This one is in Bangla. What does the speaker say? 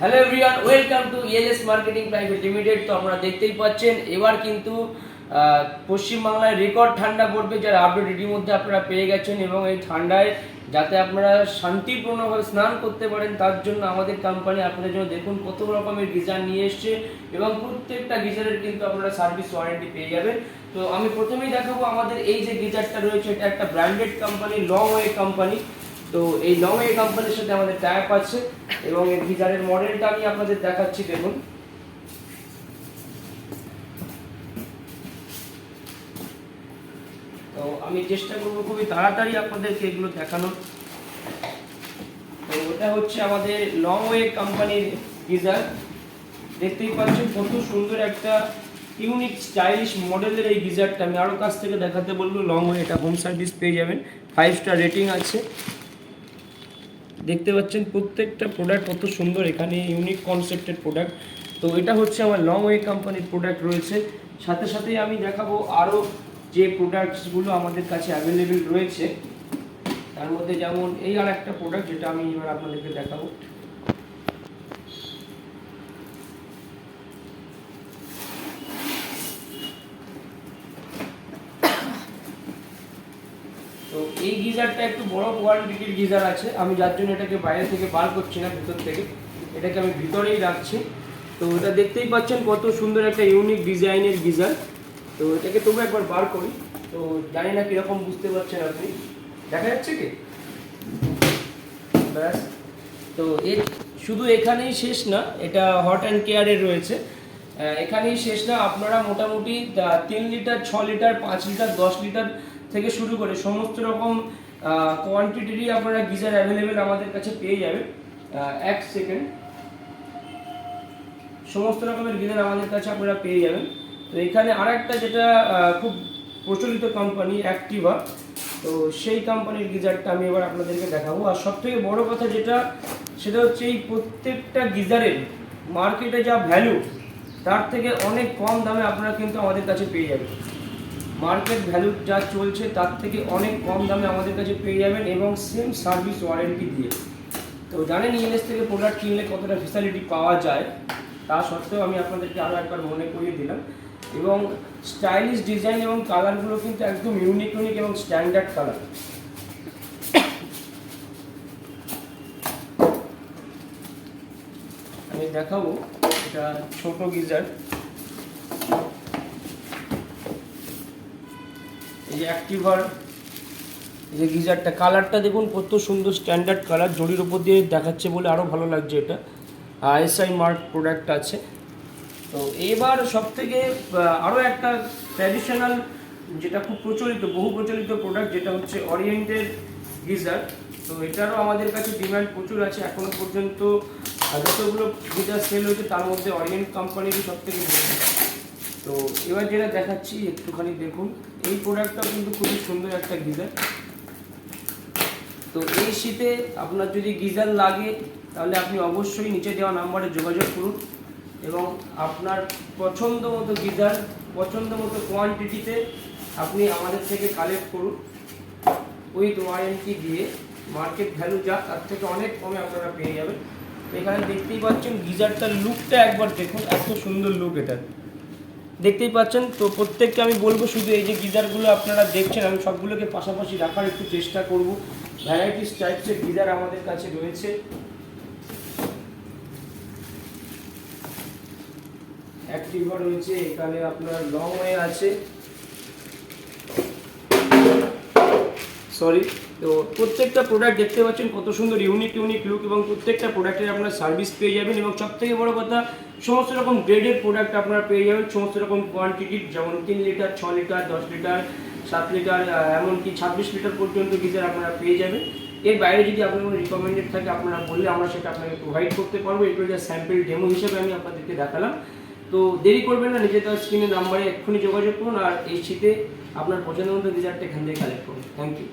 Hello everyone welcome to ELS marketing private limited তো আমরা দেখতেই পাচ্ছেন, এবার কিন্তু পশ্চিমবাংলায় রেকর্ড ঠান্ডা পড়বে যার আপডেট ইতিমধ্যে আপনারা পেয়ে গেছেন এবং এই ঠান্ডায় যাতে আপনারা শান্তিপূর্ণভাবে স্নান করতে পারেন, তার জন্য আমাদের কোম্পানি আপনাদের জন্য দেখুন কত রকমের গিজার নিয়ে এসছে এবং প্রত্যেকটা গিজারের কিন্তু আপনারা সার্ভিস ওয়ারেন্টি পেয়ে যাবেন। তো আমি প্রথমেই দেখাবো আমাদের এই যে গিজারটা রয়েছে, এটা একটা branded company long way company তো এই লং ওয়ে কোম্পানির সাথে আমাদের ট্যাপ আছে এবং এই গিজারের মডেলটা আমি আপনাদের দেখাচ্ছি, দেখুন। তো আমি চেষ্টা করব খুবই তাড়াতাড়ি আপনাদেরকে এগুলো দেখানোর। তো এটা হচ্ছে আমাদের লং ওয়ে কোম্পানির গিজার দেখতেই পাচ্ছেন কত সুন্দর একটা ইউনিক স্টাইলিশ মডেলের এই গিজারটা আমি আরও কাছ থেকে দেখাতে বলব লং ওয়ে এটা হোম সার্ভিস পেয়ে যাবেন। ফাইভ স্টার রেটিং আছে। দেখতে পাচ্ছেন প্রত্যেকটা প্রোডাক্ট কত সুন্দর, এখানে ইউনিক কনসেপ্টের প্রোডাক্ট তো এটা হচ্ছে আমার লং ওয়ে কোম্পানির প্রোডাক্ট রয়েছে। সাথে সাথে আমি দেখাবো আরও যে প্রোডাক্টসগুলো আমাদের কাছে অ্যাভেলেবেল রয়েছে। তার মধ্যে যেমন এই আর একটা প্রোডাক্ট যেটা আমি এবার আপনাদেরকে দেখাবো তো এই গিজারটা একটু বড় কোয়ালিটির গিজার আছে। আমি যার জন্য এটাকে বাইরে থেকে বার করছি না, ভিতর থেকে। এটাকে আমি ভিতরেই রাখছি। তো এটা দেখতেই পাচ্ছেন কত সুন্দর একটা ইউনিক ডিজাইনের গিজার। তো এটাকে তবু একবার বার করি। তো জানি না কীরকম বুঝতে পারছেন আপনি। দেখা যাচ্ছে কি? ব্যাস। তো এর শুধু এখানেই শেষ না, এটা হট অ্যান্ড কেয়ারের রয়েছে। এখানেই শেষ না, আপনারা মোটামুটি তিন লিটার, ছ লিটার, পাঁচ লিটার, দশ লিটার থেকে শুরু করে সমস্ত রকম কোয়ান্টিটিরই আপনারা গিজার অ্যাভেলেবেল আমাদের কাছে পেয়ে যাবেন এক সেকেন্ড সমস্ত রকমের গিজার আমাদের কাছে আপনারা পেয়ে যাবেন। তো এখানে আর একটা যেটা খুব প্রচলিত কোম্পানি অ্যাক্টিভা তো সেই কোম্পানির গিজারটা আমি এবার আপনাদেরকে দেখাবো। আর সব থেকে বড় কথা যেটা, সেটা হচ্ছে এই প্রত্যেকটা গিজারের মার্কেটে যা ভ্যালু তার থেকে অনেক কম দামে আপনারা কিন্তু আমাদের কাছে পেয়ে যাবেন। মার্কেট ভ্যালু যা চলছে তার থেকে অনেক কম দামে আমাদের কাছে পেয়ে যাবেন এবং সেম সার্ভিস ওয়ারেন্টি দিয়ে। তো জানেন ইএনএস থেকে প্রোডাক্ট কিনলে কতটা ফেসিলিটি পাওয়া যায়, তা সত্ত্বেও আমি আপনাদেরকে আরও একবার মনে করিয়ে দিলাম। এবং স্টাইলিশ ডিজাইন এবং কালারগুলো কিন্তু একদম ইউনিক ইউনিক এবং স্ট্যান্ডার্ড কালার আমি দেখাবো, এটা ছোট গিজার। এই যে অ্যাক্টিভার এই যে গিজারটা কালারটা দেখুন, কত সুন্দর স্ট্যান্ডার্ড কালার জড়ির উপর দিয়ে দেখাচ্ছে বলে আরও ভালো লাগছে এটা। আইএসআই মার্ক প্রোডাক্ট আছে। তো এবার সব থেকে আরও একটা ট্র্যাডিশনাল যেটা খুব প্রচলিত, বহু প্রচলিত প্রোডাক্ট যেটা হচ্ছে ওরিয়েন্টেড গিজার। তো এটারও আমাদের কাছে ডিমান্ড প্রচুর আছে। এখনও পর্যন্ত যতগুলো গিজার সেল হয়েছে, তার মধ্যে অরিয়েন্ট কোম্পানিরই সব থেকে বেশি। তো এবার যেটা দেখাচ্ছি, একটুখানি দেখুন। এই প্রোডাক্টটাও কিন্তু খুবই সুন্দর একটা গিজার তো এই শীতে আপনার যদি গিজার লাগে, তাহলে আপনি অবশ্যই নিচে দেওয়া নাম্বারে যোগাযোগ করুন এবং আপনার পছন্দ মতো গিজার পছন্দ মতো কোয়ান্টিটিতে আপনি আমাদের থেকে কালেক্ট করুন। উইথ ওয়ারেন্টি দিয়ে মার্কেট ভ্যালু যা, তার থেকে অনেক কমে আপনারা পেয়ে যাবেন। এখানে দেখতেই পাচ্ছেন গিজারটার লুকটা একবার দেখুন, এত সুন্দর লুক এটা। দেখতেই পাচ্ছেন, তো প্রত্যেককে আমি বলব শুধু এই যে গিজারগুলো আপনারা দেখছেন, আমি সবগুলোকে পাশাপাশি রাখার একটু চেষ্টা করব। ভ্যারাইটিস টাইপসের গিজার আমাদের কাছে রয়েছে। অ্যাক্টিভা রয়েছে, এখানে আপনার লং ওয়ে আছে। সরি তো প্রত্যেকটা প্রোডাক্ট দেখতে পাচ্ছেন কত সুন্দর ইউনিক ইউনিক লুক এবং প্রত্যেকটা প্রোডাক্টের আপনার সার্ভিস পেয়ে যাবেন এবং সব থেকে বড় কথা, সমস্ত রকম গ্রেডের প্রোডাক্ট আপনারা পেয়ে যাবেন, সমস্ত রকম কোয়ান্টিটির যেমন তিন লিটার ছ লিটার দশ লিটার সাত লিটার এমনকি ছাব্বিশ লিটার পর্যন্ত গিজার আপনারা পেয়ে যাবেন। এর বাইরে যদি আপনার কোনো রিকমেন্ডেড থাকে, আপনারা বললে আমরা সেটা আপনাকে প্রোভাইড করতে পারব। এগুলো যা স্যাম্পেল ডেমো হিসেবে আমি আপনাদেরকে দেখালাম। তো দেরি করবেন না নিজে স্ক্রিনের নাম্বারে এক্ষুনি যোগাযোগ করুন আর এই শীতে আপনার পছন্দ মতো গিজারটা এখান থেকে কালেক্ট করুন। Thank you